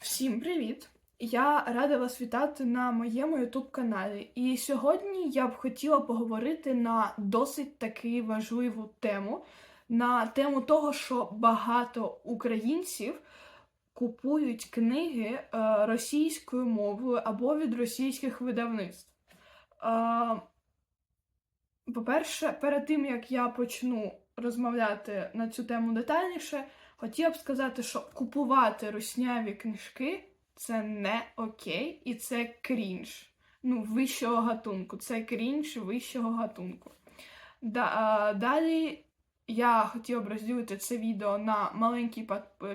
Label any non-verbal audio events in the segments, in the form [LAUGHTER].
Всім привіт! Я рада вас вітати на моєму youtube каналі. І сьогодні я б хотіла поговорити на досить таки важливу тему, на тему того, що багато українців купують книги е, російською мовою або від російських видавництв. Е, По-перше, перед тим як я почну розмовляти на цю тему детальніше, хотіла б сказати, що купувати русняві книжки це не окей, і це крінж. Ну, вищого гатунку. Це крінж вищого гатунку. Да, а, далі я хотіла б розділити це відео на маленькі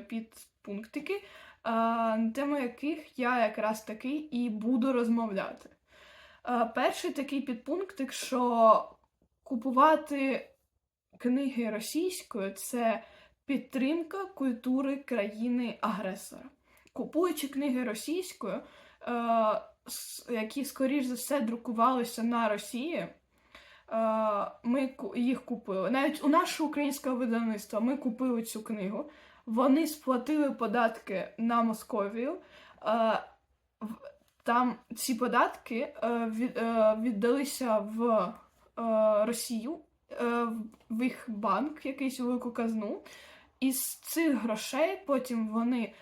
підпунктики, а, на тему яких я якраз таки і буду розмовляти. А, перший такий підпунктик, що купувати книги російською це підтримка культури країни-агресора. Купуючи книги російською, е, які, скоріш за все, друкувалися на Росії, е, ми їх купили. Навіть у нашого українського видавництва ми купили цю книгу. Вони сплатили податки на Московію. Е, там ці податки від, віддалися в Росію, в їх банк, якийсь велику казну. Із цих грошей потім вони е,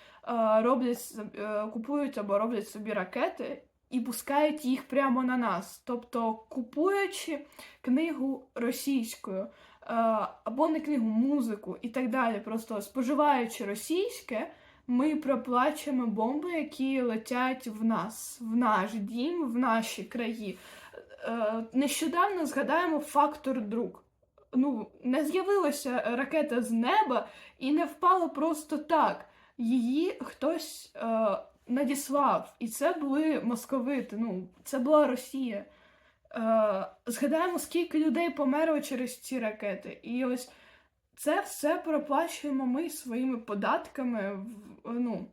роблять е, купують або роблять собі ракети і пускають їх прямо на нас. Тобто, купуючи книгу російською, е, або не книгу, музику і так далі, просто споживаючи російське, ми проплачуємо бомби, які летять в нас, в наш дім, в наші краї. Нещодавно згадаємо фактор друг. Ну, не з'явилася ракета з неба і не впала просто так. Її хтось е, надіслав, і це були московити. Ну, це була Росія. Е, згадаємо, скільки людей померло через ці ракети. І ось це все проплачуємо ми своїми податками, ну,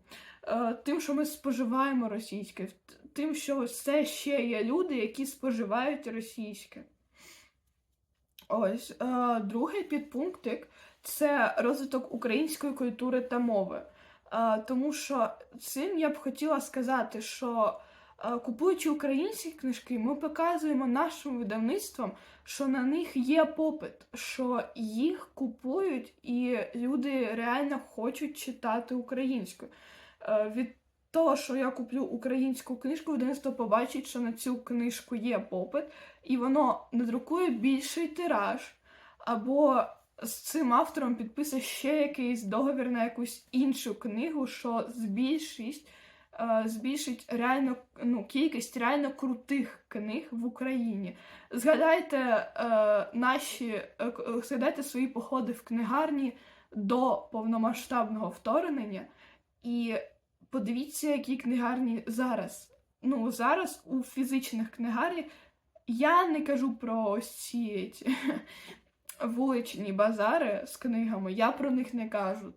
е, тим, що ми споживаємо російське, тим, що все ще є люди, які споживають російське. Ось е, другий підпунктик це розвиток української культури та мови. Е, тому що цим я б хотіла сказати, що е, купуючи українські книжки, ми показуємо нашим видавництвам, що на них є попит, що їх купують, і люди реально хочуть читати українською. Від того, що я куплю українську книжку, видавництво побачить, що на цю книжку є попит, і воно надрукує більший тираж, або з цим автором підпише ще якийсь договір на якусь іншу книгу, що збільшить, е, збільшить реально ну, кількість реально крутих книг в Україні. Згадайте е, наші, е, згадайте свої походи в книгарні до повномасштабного вторгнення і подивіться, які книгарні зараз. Ну, зараз у фізичних книгарнях я не кажу про ось ці [LAUGHS] вуличні базари з книгами, я про них не кажу.